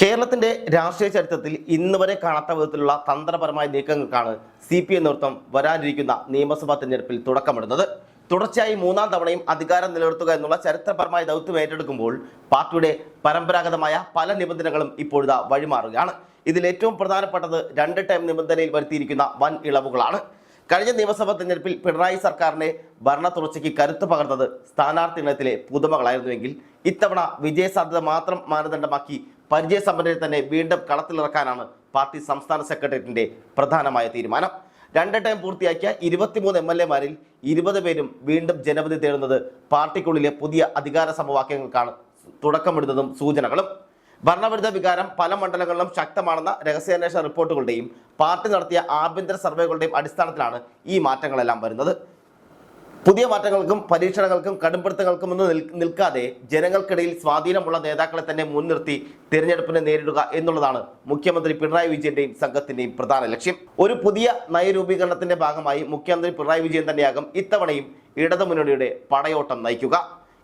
കേരളത്തിന്റെ രാഷ്ട്രീയ ചരിത്രത്തിൽ ഇന്ന് വരെ കാണാത്ത വിധത്തിലുള്ള തന്ത്രപരമായ നീക്കങ്ങൾക്കാണ് സി പി എം നേതൃത്വം വരാനിരിക്കുന്ന നിയമസഭാ തെരഞ്ഞെടുപ്പിൽ തുടക്കമിടുന്നത്. തുടർച്ചയായി മൂന്നാം തവണയും അധികാരം നിലനിർത്തുക എന്നുള്ള ചരിത്രപരമായ ദൗത്യം ഏറ്റെടുക്കുമ്പോൾ പാർട്ടിയുടെ പരമ്പരാഗതമായ പല നിബന്ധനകളും ഇപ്പോഴിതാ വഴിമാറുകയാണ്. ഇതിൽ ഏറ്റവും പ്രധാനപ്പെട്ടത് രണ്ട് ടൈം നിബന്ധനയിൽ വരുത്തിയിരിക്കുന്ന വൻ ഇളവുകളാണ്. കഴിഞ്ഞ നിയമസഭാ തെരഞ്ഞെടുപ്പിൽ പിണറായി സർക്കാരിനെ ഭരണ തുടർച്ചയ്ക്ക് കരുത്ത് പകർന്നത് സ്ഥാനാർത്ഥി ഇനത്തിലെ പുതുമകളായിരുന്നുവെങ്കിൽ ഇത്തവണ വിജയസാധ്യത മാത്രം മാനദണ്ഡമാക്കി പരിചയസമ്പന്നരെ തന്നെ വീണ്ടും കളത്തിലിറക്കാനാണ് പാർട്ടി സംസ്ഥാന സെക്രട്ടേറിയറ്റിന്റെ പ്രധാനമായ തീരുമാനം. രണ്ട് ടൈം പൂർത്തിയാക്കിയ ഇരുപത്തിമൂന്ന് എം എൽ എമാരിൽ ഇരുപത് പേരും വീണ്ടും ജനവിധി തേടുന്നത് പാർട്ടിക്കുള്ളിലെ പുതിയ അധികാര സമവാക്യങ്ങൾക്കാണ് തുടക്കമിടുന്നതും സൂചനകളും. ഭരണവിരുദ്ധ വികാരം പല മണ്ഡലങ്ങളിലും ശക്തമാണെന്ന രഹസ്യാന്വേഷണ റിപ്പോർട്ടുകളുടെയും പാർട്ടി നടത്തിയ ആഭ്യന്തര സർവേകളുടെയും അടിസ്ഥാനത്തിലാണ് ഈ മാറ്റങ്ങളെല്ലാം വരുന്നത്. പുതിയ മാറ്റങ്ങൾക്കും പരീക്ഷണങ്ങൾക്കും കടുംപിടുത്തങ്ങൾക്കും ഒന്നും നിൽ- നിൽക്കാതെ ജനങ്ങൾക്കിടയിൽ സ്വാധീനമുള്ള നേതാക്കളെ തന്നെ മുൻനിർത്തി തിരഞ്ഞെടുപ്പിനെ നേരിടുക എന്നുള്ളതാണ് മുഖ്യമന്ത്രി പിണറായി വിജയന്റെയും സംഘത്തിന്റെയും പ്രധാന ലക്ഷ്യം. ഒരു പുതിയ നയരൂപീകരണത്തിന്റെ ഭാഗമായി മുഖ്യമന്ത്രി പിണറായി വിജയൻ തന്നെയാകും ഇത്തവണയും ഇടതുമുന്നണിയുടെ പടയോട്ടം നയിക്കുക.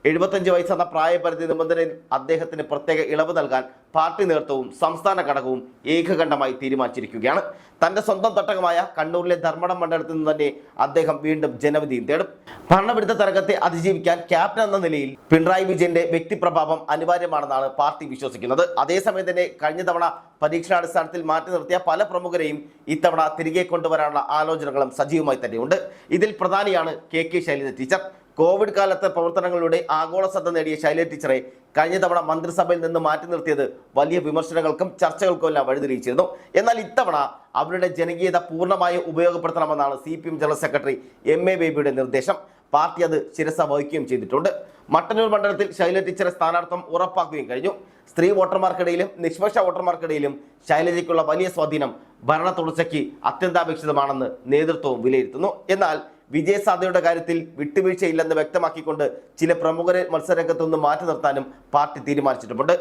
എഴുപത്തഞ്ച് വയസ്സെന്ന പ്രായപരിധി നിബന്ധനയിൽ അദ്ദേഹത്തിന് പ്രത്യേക ഇളവ് നൽകാൻ പാർട്ടി നേതൃത്വവും സംസ്ഥാന ഘടകവും ഏകകണ്ഠമായി തീരുമാനിച്ചിരിക്കുകയാണ്. തന്റെ സ്വന്തം തട്ടകമായ കണ്ണൂരിലെ ധർമ്മടം മണ്ഡലത്തിൽ നിന്ന് തന്നെ അദ്ദേഹം വീണ്ടും ജനവിധിയും തേടും ഭരണവിരുദ്ധ തരംഗത്തെ അതിജീവിക്കാൻ ക്യാപ്റ്റൻ എന്ന നിലയിൽ പിണറായി വിജയന്റെ വ്യക്തിപ്രഭാവം അനിവാര്യമാണെന്നാണ് പാർട്ടി വിശ്വസിക്കുന്നത്. അതേസമയം തന്നെ കഴിഞ്ഞ തവണ പരീക്ഷണാടിസ്ഥാനത്തിൽ മാറ്റി നിർത്തിയ പല പ്രമുഖരെയും ഇത്തവണ തിരികെ കൊണ്ടുവരാനുള്ള ആലോചനകളും സജീവമായി തന്നെയുണ്ട്. ഇതിൽ പ്രധാനിയാണ് K K Shailaja teacher. Covid കാലത്തെ പ്രവർത്തനങ്ങളിലൂടെ ആഗോള ശ്രദ്ധ നേടിയ ശൈല ടീച്ചറെ കഴിഞ്ഞ തവണ മന്ത്രിസഭയിൽ നിന്ന് മാറ്റി നിർത്തിയത് വലിയ വിമർശനങ്ങൾക്കും ചർച്ചകൾക്കും എല്ലാം വഴിതെളിയിച്ചിരുന്നു. എന്നാൽ ഇത്തവണ അവരുടെ ജനകീയത പൂർണമായി ഉപയോഗപ്പെടുത്തണമെന്നാണ് C general secretary M A ബേബിയുടെ നിർദ്ദേശം. പാർട്ടി അത് ശിരസ വഹിക്കുകയും ചെയ്തിട്ടുണ്ട്. മട്ടന്നൂർ മണ്ഡലത്തിൽ ശൈല ടീച്ചറെ സ്ഥാനാർത്ഥം ഉറപ്പാക്കുകയും കഴിഞ്ഞു. സ്ത്രീ വോട്ടർമാർക്കിടയിലും നിഷ്പക്ഷ വോട്ടർമാർക്കിടയിലും ശൈലജയ്ക്കുള്ള വലിയ സ്വാധീനം ഭരണ തുടർച്ചയ്ക്ക് അത്യന്താപേക്ഷിതമാണെന്ന് നേതൃത്വവും വിലയിരുത്തുന്നു. എന്നാൽ വിജയസാധ്യതയുടെ കാര്യത്തിൽ വിട്ടുവീഴ്ചയില്ലെന്ന് വ്യക്തമാക്കിക്കൊണ്ട് ചില പ്രമുഖരെ മത്സരരംഗത്തു നിന്ന് മാറ്റി നിർത്താനും പാർട്ടി തീരുമാനിച്ചിട്ടുമുണ്ട്.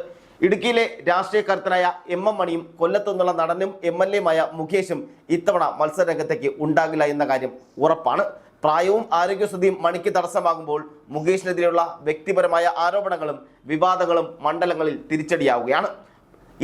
ഇടുക്കിയിലെ രാഷ്ട്രീയക്കാരത്തനായ എം എം മണിയും കൊല്ലത്തുനിന്നുള്ള നടനും എം എൽ എയുമായ മുകേഷും ഇത്തവണ മത്സരരംഗത്തേക്ക് ഉണ്ടാകില്ല എന്ന കാര്യം ഉറപ്പാണ്. പ്രായവും ആരോഗ്യസ്ഥിതിയും മണിക്ക് തടസ്സമാകുമ്പോൾ മുകേഷിനെതിരെയുള്ള വ്യക്തിപരമായ ആരോപണങ്ങളും വിവാദങ്ങളും മണ്ഡലങ്ങളിൽ തിരിച്ചടിയാവുകയാണ്.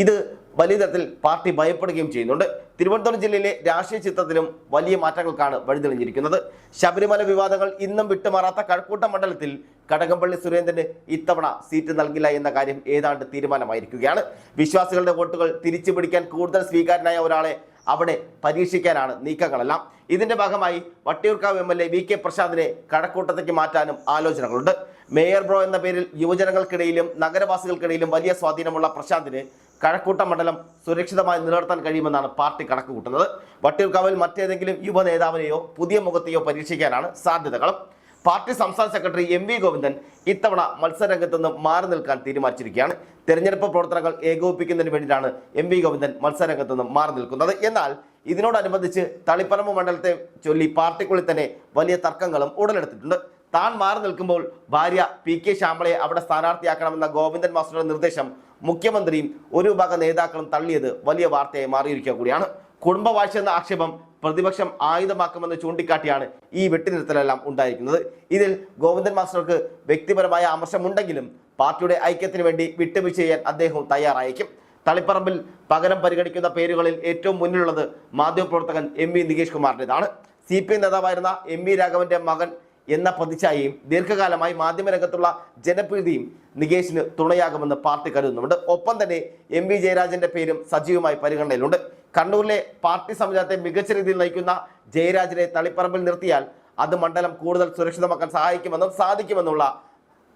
ഇത് വലിയ തരത്തിൽ പാർട്ടി ഭയപ്പെടുകയും ചെയ്യുന്നുണ്ട്. തിരുവനന്തപുരം ജില്ലയിലെ രാഷ്ട്രീയ ചിത്രത്തിലും വലിയ മാറ്റങ്ങൾക്കാണ് വഴിതെളിഞ്ഞിരിക്കുന്നത്. ശബരിമല വിവാദങ്ങൾ ഇന്നും വിട്ടുമാറാത്ത കഴക്കൂട്ടം മണ്ഡലത്തിൽ കടകംപള്ളി സുരേന്ദ്രന് ഇത്തവണ സീറ്റ് നൽകില്ല എന്ന കാര്യം ഏതാണ്ട് തീരുമാനമായിരിക്കുകയാണ്. വിശ്വാസികളുടെ വോട്ടുകൾ തിരിച്ചു പിടിക്കാൻ കൂടുതൽ സ്വീകാരനായ ഒരാളെ അവിടെ പരീക്ഷിക്കാനാണ് നീക്കങ്ങളെല്ലാം. ഇതിന്റെ ഭാഗമായി Vattiyoorkavu M L A V K പ്രസാദിനെ കഴക്കൂട്ടത്തേക്ക് മാറ്റാനും ആലോചനകളുണ്ട്. മേയർ ബ്രോ എന്ന പേരിൽ യുവജനങ്ങൾക്കിടയിലും നഗരവാസികൾക്കിടയിലും വലിയ സ്വാധീനമുള്ള പ്രശാന്തിന് കഴക്കൂട്ട മണ്ഡലം സുരക്ഷിതമായി നിലനിർത്താൻ കഴിയുമെന്നാണ് പാർട്ടി കണക്ക് കൂട്ടുന്നത് വട്ടിയൂർക്കാവിൽ മറ്റേതെങ്കിലും യുവ നേതാവിനെയോ പുതിയ മുഖത്തെയോ പരീക്ഷിക്കാനാണ് സാധ്യതകളും. പാർട്ടി സംസ്ഥാന സെക്രട്ടറി എം വി ഗോവിന്ദൻ ഇത്തവണ മത്സരരംഗത്ത് നിന്ന് മാറി നിൽക്കാൻ തീരുമാനിച്ചിരിക്കുകയാണ്. തെരഞ്ഞെടുപ്പ് പ്രവർത്തനങ്ങൾ ഏകോപിപ്പിക്കുന്നതിന് വേണ്ടിയിട്ടാണ് എം വി ഗോവിന്ദൻ മത്സരരംഗത്ത് നിന്ന് മാറി നിൽക്കുന്നത്. എന്നാൽ ഇതിനോടനുബന്ധിച്ച് തളിപ്പറമ്പ് മണ്ഡലത്തെ ചൊല്ലി പാർട്ടിക്കുള്ളിൽ തന്നെ വലിയ തർക്കങ്ങളും ഉടലെടുത്തിട്ടുണ്ട്. താൻ മാറി നിൽക്കുമ്പോൾ ഭാര്യ പി കെ ശ്യാമളയെ അവിടെ സ്ഥാനാർത്ഥിയാക്കണമെന്ന ഗോവിന്ദൻ മാസ്റ്ററുടെ നിർദ്ദേശം മുഖ്യമന്ത്രിയും ഒരു വിഭാഗം നേതാക്കളും തള്ളിയത് വലിയ വാർത്തയായി മാറിയിരിക്കുക കൂടിയാണ്. കുടുംബവാഴ്ച എന്ന ആക്ഷേപം പ്രതിപക്ഷം ആയുധമാക്കുമെന്ന് ചൂണ്ടിക്കാട്ടിയാണ് ഈ വെട്ടിനിർത്തലെല്ലാം ഉണ്ടായിരിക്കുന്നത്. ഇതിൽ ഗോവിന്ദൻ മാസ്റ്റർക്ക് വ്യക്തിപരമായ അമർശമുണ്ടെങ്കിലും പാർട്ടിയുടെ ഐക്യത്തിന് വേണ്ടി വിട്ടുവീഴ്ച ചെയ്യാൻ അദ്ദേഹം തയ്യാറായേക്കും തളിപ്പറമ്പിൽ പകരം പരിഗണിക്കുന്ന പേരുകളിൽ ഏറ്റവും മുന്നിലുള്ളത് മാധ്യമപ്രവർത്തകൻ എം വി നികേഷ് കുമാറിന്റെതാണ്. സി പി എം നേതാവായിരുന്ന എം വി രാഘവന്റെ മകൻ എന്ന പ്രതിച്ഛായയും ദീർഘകാലമായി മാധ്യമരംഗത്തുള്ള ജനപ്രീതിയും നികേഷിന് തുണയാകുമെന്ന് പാർട്ടി കരുതുന്നുണ്ട്. ഒപ്പം തന്നെ എം വി ജയരാജന്റെ പേരും സജീവമായി പരിഗണനയിലുണ്ട്. കണ്ണൂരിലെ പാർട്ടി സംവിധാനത്തെ മികച്ച രീതിയിൽ നയിക്കുന്ന ജയരാജനെ തളിപ്പറമ്പിൽ നിർത്തിയാൽ അത് മണ്ഡലം കൂടുതൽ സുരക്ഷിതമാക്കാൻ സഹായിക്കുമെന്നും സാധിക്കുമെന്നുള്ള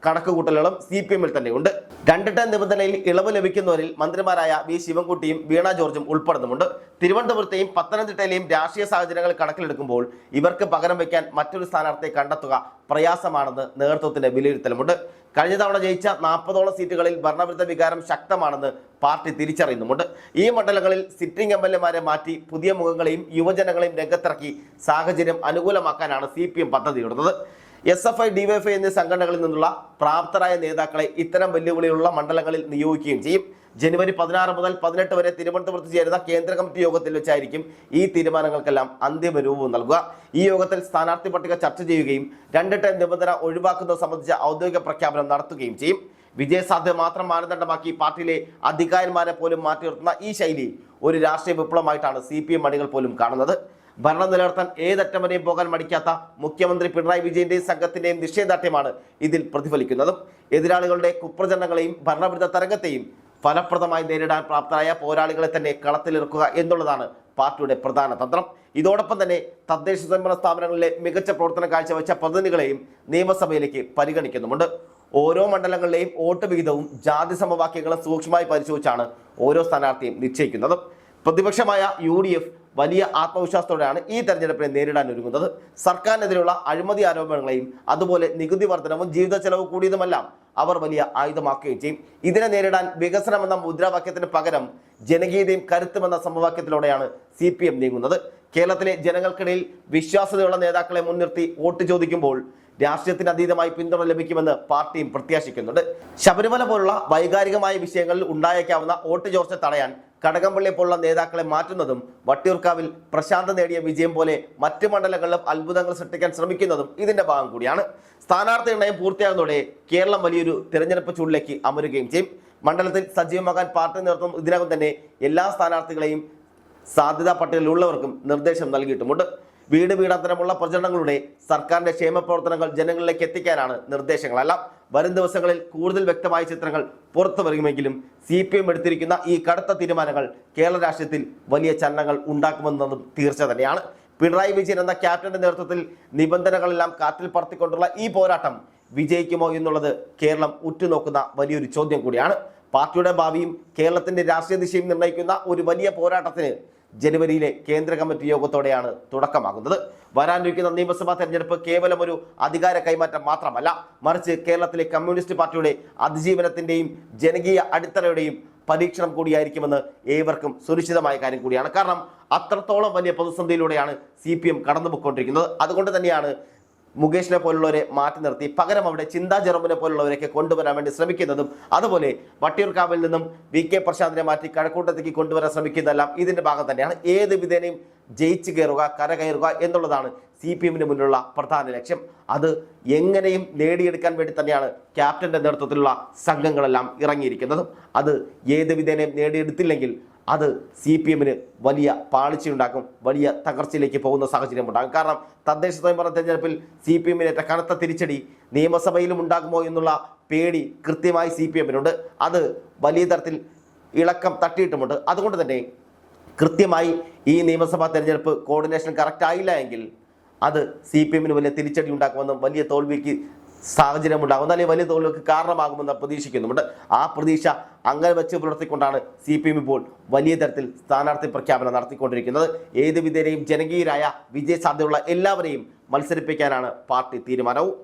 കണക്കുകൂട്ടലുകളും സി പി എമ്മിൽ തന്നെയുണ്ട്. രണ്ട് ടൺ നിബന്ധനയിൽ ഇളവ് ലഭിക്കുന്നവരിൽ മന്ത്രിമാരായ വി ശിവൻകുട്ടിയും വീണ ജോർജും ഉൾപ്പെടുന്നുമുണ്ട്. തിരുവനന്തപുരത്തെയും പത്തനംതിട്ടയിലെയും രാഷ്ട്രീയ സാഹചര്യങ്ങൾ കണക്കിലെടുക്കുമ്പോൾ ഇവർക്ക് പകരം വയ്ക്കാൻ മറ്റൊരു സ്ഥാനാർത്ഥിയെ കണ്ടെത്തുക പ്രയാസമാണെന്ന് നേതൃത്വത്തിന്റെ വിലയിരുത്തലുമുണ്ട്. കഴിഞ്ഞ തവണ ജയിച്ച നാൽപ്പതോളം സീറ്റുകളിൽ ഭരണവിരുദ്ധ വികാരം ശക്തമാണെന്ന് പാർട്ടി തിരിച്ചറിയുന്നുമുണ്ട്. ഈ മണ്ഡലങ്ങളിൽ സിറ്റിംഗ് എം എൽ എമാരെ മാറ്റി പുതിയ മുഖങ്ങളെയും യുവജനങ്ങളെയും രംഗത്തിറക്കി സാഹചര്യം അനുകൂലമാക്കാനാണ് സി പി എം പദ്ധതിയിടുന്നത്. എസ് എഫ് ഐ ഡിവൈഎഫ്ഐ എന്നീ സംഘടനകളിൽ നിന്നുള്ള പ്രാപ്തരായ നേതാക്കളെ ഇത്തരം വെല്ലുവിളിയുള്ള മണ്ഡലങ്ങളിൽ നിയോഗിക്കുകയും ചെയ്യും. ജനുവരി പതിനാറ് മുതൽ പതിനെട്ട് വരെ തിരുവനന്തപുരത്ത് ചേരുന്ന കേന്ദ്ര കമ്മിറ്റി യോഗത്തിൽ വെച്ചായിരിക്കും ഈ തീരുമാനങ്ങൾക്കെല്ലാം അന്തിമ രൂപം നൽകുക. ഈ യോഗത്തിൽ സ്ഥാനാർത്ഥി പട്ടിക ചർച്ച ചെയ്യുകയും രണ്ട് ടൈം നിബന്ധന ഒഴിവാക്കുന്നത് സംബന്ധിച്ച ഔദ്യോഗിക പ്രഖ്യാപനം നടത്തുകയും ചെയ്യും. വിജയസാധ്യത മാത്രം മാനദണ്ഡമാക്കി പാർട്ടിയിലെ അധികാരിമാരെ പോലും മാറ്റി നിർത്തുന്ന ഈ ശൈലി ഒരു രാഷ്ട്രീയ വിപ്ലവമായിട്ടാണ് സി പി എം അണികൾ പോലും കാണുന്നത്. ഭരണം നിലനിർത്താൻ ഏതറ്റം വരെയും പോകാൻ മടിക്കാത്ത മുഖ്യമന്ത്രി പിണറായി വിജയന്റെയും സംഘത്തിന്റെയും നിശ്ചയദാർഢ്യമാണ് ഇതിൽ പ്രതിഫലിക്കുന്നതും. എതിരാളികളുടെ കുപ്രചരണങ്ങളെയും ഭരണവിരുദ്ധ തരംഗത്തെയും ഫലപ്രദമായി നേരിടാൻ പ്രാപ്തരായ പോരാളികളെ തന്നെ കളത്തിലിറക്കുക എന്നുള്ളതാണ് പാർട്ടിയുടെ പ്രധാന തന്ത്രം. ഇതോടൊപ്പം തന്നെ തദ്ദേശ സ്വയംഭരണ സ്ഥാപനങ്ങളിലെ മികച്ച പ്രവർത്തനം കാഴ്ചവെച്ച പ്രതിനിധികളെയും നിയമസഭയിലേക്ക് പരിഗണിക്കുന്നുമുണ്ട്. ഓരോ മണ്ഡലങ്ങളിലെയും വോട്ട് വിഹിതവും ജാതി സമവാക്യങ്ങളും സൂക്ഷ്മമായി പരിശോധിച്ചാണ് ഓരോ സ്ഥാനാർത്ഥിയും നിശ്ചയിക്കുന്നത്. പ്രതിപക്ഷമായ യു ഡി എഫ് വലിയ ആത്മവിശ്വാസത്തോടെയാണ് ഈ തെരഞ്ഞെടുപ്പിനെ നേരിടാൻ ഒരുങ്ങുന്നത്. സർക്കാരിനെതിരെയുള്ള അഴിമതി ആരോപണങ്ങളെയും അതുപോലെ നികുതി വർധനവും ജീവിത ചെലവ് കൂടിയതുമെല്ലാം അവർ വലിയ ആയുധമാക്കുകയും ചെയ്യും. ഇതിനെ നേരിടാൻ വികസനം എന്ന മുദ്രാവാക്യത്തിന് പകരം ജനകീയതയും കരുത്തുമെന്ന സമവാക്യത്തിലൂടെയാണ് സി പി എം നീങ്ങുന്നത്. കേരളത്തിലെ ജനങ്ങൾക്കിടയിൽ വിശ്വാസ്യതയുള്ള നേതാക്കളെ മുൻനിർത്തി വോട്ട് ചോദിക്കുമ്പോൾ രാഷ്ട്രീയത്തിന് അതീതമായി പിന്തുണ ലഭിക്കുമെന്ന് പാർട്ടിയും പ്രത്യാശിക്കുന്നുണ്ട്. ശബരിമല പോലുള്ള വൈകാരികമായ വിഷയങ്ങളിൽ ഉണ്ടായേക്കാവുന്ന വോട്ട് ചോർച്ച തടയാൻ കടകംപള്ളി പോലുള്ള നേതാക്കളെ മാറ്റുന്നതും വട്ടിയൂർക്കാവിൽ പ്രശാന്ത് നേടിയ വിജയം പോലെ മറ്റ് മണ്ഡലങ്ങളിലും അത്ഭുതങ്ങൾ സൃഷ്ടിക്കാൻ ശ്രമിക്കുന്നതും ഇതിന്റെ ഭാഗം കൂടിയാണ്. സ്ഥാനാർത്ഥി നിർണയം പൂർത്തിയാകുന്നതോടെ കേരളം വലിയൊരു തിരഞ്ഞെടുപ്പ് ചൂടിലേക്ക് അമരുകയും ചെയ്യും. മണ്ഡലത്തിൽ സജീവമാകാൻ പാർട്ടി നേതൃത്വം ഇതിനകം തന്നെ എല്ലാ സ്ഥാനാർത്ഥികളെയും സാധ്യതാ പട്ടികയിലുള്ളവർക്കും നിർദ്ദേശം നൽകിയിട്ടുമുണ്ട്. വീട് വീടാന്തരമുള്ള പ്രചരണങ്ങളുടെ സർക്കാരിന്റെ ക്ഷേമ പ്രവർത്തനങ്ങൾ ജനങ്ങളിലേക്ക് എത്തിക്കാനാണ് നിർദ്ദേശങ്ങളല്ല വരും ദിവസങ്ങളിൽ കൂടുതൽ വ്യക്തമായ ചിത്രങ്ങൾ പുറത്തു വരുമെങ്കിലും സി പി എം എടുത്തിരിക്കുന്ന ഈ കടുത്ത തീരുമാനങ്ങൾ കേരള രാഷ്ട്രീയത്തിൽ വലിയ ചലനങ്ങൾ ഉണ്ടാക്കുമെന്നതും തീർച്ച തന്നെയാണ്. പിണറായി വിജയൻ എന്ന ക്യാപ്റ്റന്റെ നേതൃത്വത്തിൽ നിബന്ധനകളെല്ലാം കാറ്റിൽ പറത്തിക്കൊണ്ടുള്ള ഈ പോരാട്ടം വിജയിക്കുമോ എന്നുള്ളത് കേരളം ഉറ്റുനോക്കുന്ന വലിയൊരു ചോദ്യം കൂടിയാണ്. പാർട്ടിയുടെ ഭാവിയും കേരളത്തിന്റെ രാഷ്ട്രീയ ദിശയും നിർണയിക്കുന്ന ഒരു വലിയ പോരാട്ടത്തിന് ജനുവരിയിലെ കേന്ദ്ര കമ്മിറ്റി യോഗത്തോടെയാണ് തുടക്കമാകുന്നത്. വരാനിരിക്കുന്ന നിയമസഭാ തെരഞ്ഞെടുപ്പ് കേവലം ഒരു അധികാര കൈമാറ്റം മാത്രമല്ല മറിച്ച് കേരളത്തിലെ കമ്മ്യൂണിസ്റ്റ് പാർട്ടിയുടെ അതിജീവനത്തിന്റെയും ജനകീയ അടിത്തറയുടെയും പരീക്ഷണം കൂടിയായിരിക്കുമെന്ന് ഏവർക്കും സുനിശ്ചിതമായ കാര്യം കൂടിയാണ്. കാരണം അത്രത്തോളം വലിയ പ്രതിസന്ധിയിലൂടെയാണ് സി പി എം കടന്നുപോയിക്കൊണ്ടിരിക്കുന്നത്. അതുകൊണ്ട് തന്നെയാണ് മുകേഷിനെ പോലുള്ളവരെ മാറ്റി നിർത്തി. പകരം അവിടെ ചിന്താ ജെറോമിനെ പോലുള്ളവരെയൊക്കെ കൊണ്ടുവരാൻ വേണ്ടി ശ്രമിക്കുന്നതും അതുപോലെ വട്ടിയൂർക്കാവിൽ നിന്നും വി കെ പ്രശാന്തിനെ മാറ്റി കഴക്കൂട്ടത്തേക്ക് കൊണ്ടുവരാൻ ശ്രമിക്കുന്നതെല്ലാം ഇതിന്റെ ഭാഗം തന്നെയാണ്. ഏത് വിധേനയും ജയിച്ചു കയറുക കരകയറുക എന്നുള്ളതാണ് സി പി എമ്മിന് മുന്നിലുള്ള പ്രധാന ലക്ഷ്യം. അത് എങ്ങനെയും നേടിയെടുക്കാൻ വേണ്ടി തന്നെയാണ് ക്യാപ്റ്റന്റെ നേതൃത്വത്തിലുള്ള സംഘങ്ങളെല്ലാം ഇറങ്ങിയിരിക്കുന്നതും. അത് ഏത് വിധേനയും നേടിയെടുത്തില്ലെങ്കിൽ അത് സി പി എമ്മിന് വലിയ പാളിച്ചയുണ്ടാക്കും വലിയ തകർച്ചയിലേക്ക് പോകുന്ന സാഹചര്യം ഉണ്ടാകും കാരണം തദ്ദേശ സ്വയംഭരണ തെരഞ്ഞെടുപ്പിൽ സി പി എമ്മിനേറ്റ കനത്ത തിരിച്ചടി നിയമസഭയിലും ഉണ്ടാകുമോ എന്നുള്ള പേടി കൃത്യമായി സി പി എമ്മിനുണ്ട്. അത് വലിയ തരത്തിൽ ഇളക്കം തട്ടിയിട്ടുമുണ്ട്. അതുകൊണ്ട് തന്നെ കൃത്യമായി ഈ നിയമസഭാ തെരഞ്ഞെടുപ്പ് കോർഡിനേഷൻ കറക്റ്റ് ആയില്ല എങ്കിൽ അത് സി പി എമ്മിന് വലിയ തിരിച്ചടി ഉണ്ടാക്കുമെന്നും വലിയ തോൽവിക്ക് സാഹചര്യം ഉണ്ടാകും അല്ലെങ്കിൽ വലിയ തോതിലേക്ക് കാരണമാകുമെന്ന് പ്രതീക്ഷിക്കുന്നുമുണ്ട്. ആ പ്രതീക്ഷ അങ്ങനെ വെച്ച് പുലർത്തിക്കൊണ്ടാണ് സി പി എം ഇപ്പോൾ വലിയ തരത്തിൽ സ്ഥാനാർത്ഥി പ്രഖ്യാപനം നടത്തിക്കൊണ്ടിരിക്കുന്നത്. ഏത് വിധേനയും ജനകീയരായ വിജയ സാധ്യതയുള്ള എല്ലാവരെയും മത്സരിപ്പിക്കാനാണ് പാർട്ടി തീരുമാനവും.